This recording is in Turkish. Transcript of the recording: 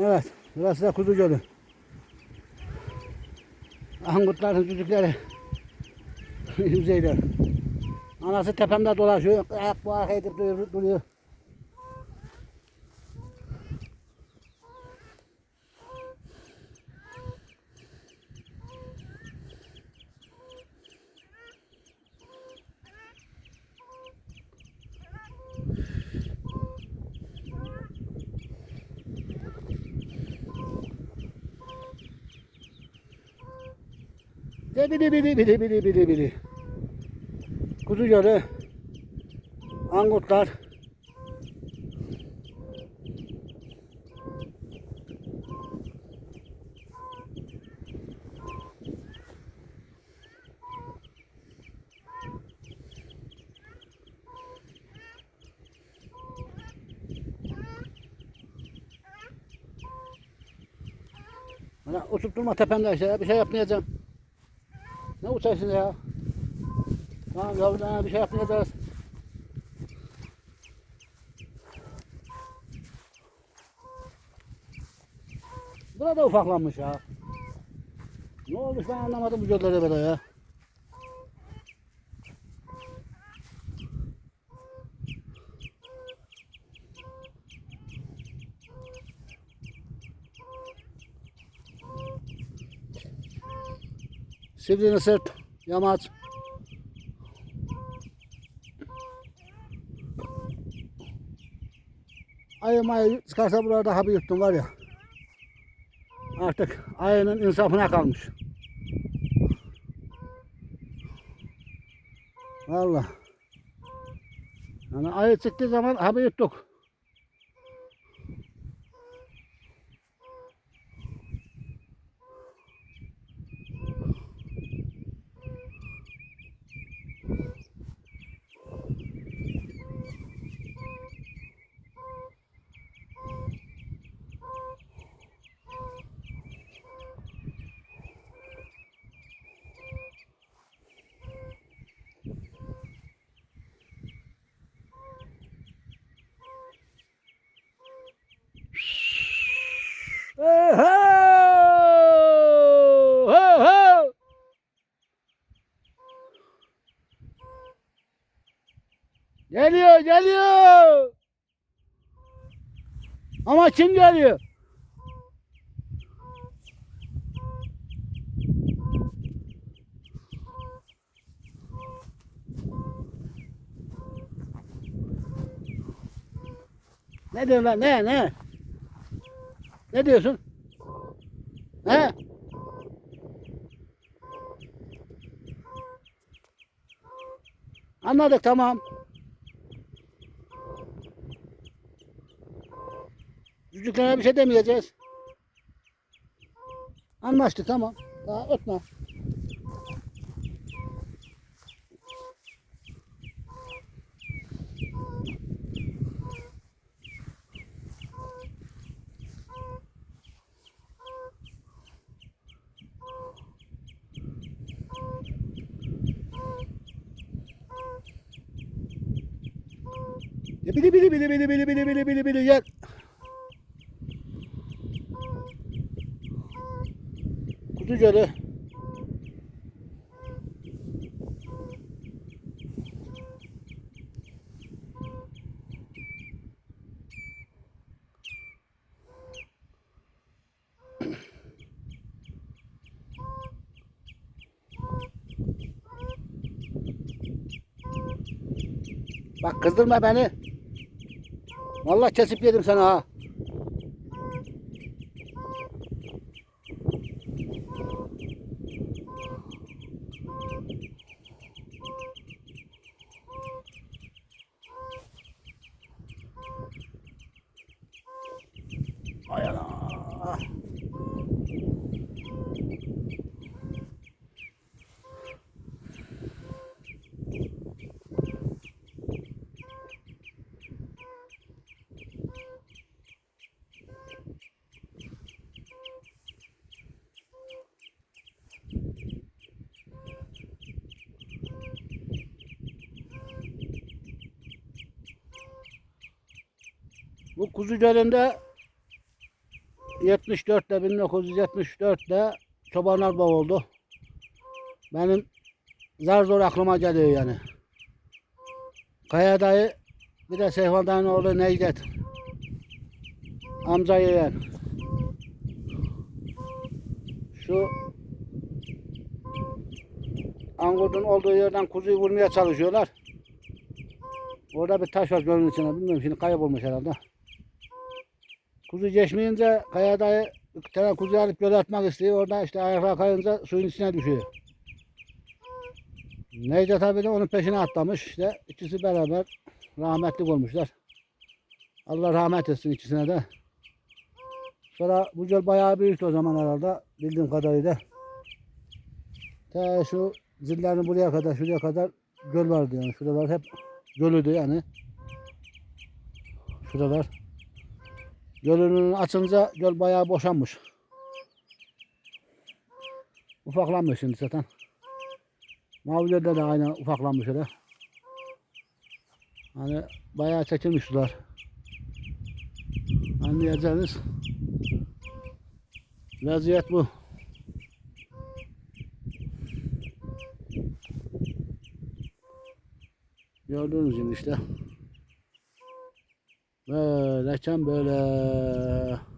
Evet, burası da Kuzu Gölü. Angutların çocukları yüzeyde. Anası tepemde dolaşıyor. Ayak bu edip duruyor. duruyor. De bili bili bili bili bili bili. Kuzu Gölü. Angutlar. Bana uçup durma tepemde işte. Bir şey yapmayacağım. Ne uçarsın ya? Tamam yavrularına bir şey yapmayacağız. Burada ufaklanmış ya. Ne olmuş ben anlamadım bu gözlere böyle ya. Sivri'nin sırt, yamaç. Ayı mayı çıkarsa burada habi yuttum var ya. Artık ayının insafına kalmış. Vallahi. Yani ayı çıktığı zaman habi yuttuk. Geliyor, geliyor. Ama kim geliyor? Ne diyorsun lan? Ne? Ne? Ne diyorsun? He? Anladık tamam. Çocuklara bir şey demeyeceğiz. Anlaştı tamam. Daha ötme. E, bili bili bili bili bili bili bili bili yak. Gölü. Bak kızdırma beni. Vallahi kesip yedim sana ha. Ayala. Bu kuzu derinde 74'te 1974'te çobanlar boğuldu. Benim zar zor aklıma geliyor yani. Kaya dayı bir de Seyfan dayının oğlu Necdet. Amca yeğen. Şu Angurt'un olduğu yerden kuzuyu vurmaya çalışıyorlar. Orada bir taş var gölün içine. Bilmiyorum şimdi kaybolmuş herhalde. Kuzu geçmeyince Kaya dayı bir tane kuzuyu alıp göle atmak istiyor. Orada işte ayaklar kayınca suyun içine düşüyor. Necdet abi de onun peşine atlamış. İşte ikisi beraber rahmetlik olmuşlar. Allah rahmet etsin ikisine de. Sonra bu göl bayağı büyüktü o zaman herhalde. Bildiğim kadarıyla. Ta şu zillerin buraya kadar, şuraya kadar göl vardı yani. Şuralar hep gölüydü yani. Şuralar. Gölünün açınca göl bayağı boşanmış. Ufaklanmış şimdi zaten. Mavi gölde de aynı ufaklanmış öyle. Hani bayağı çekilmiş sular. Anlayacağınız vaziyet bu. Gördüğünüz gibi işte. Böyleken böyle.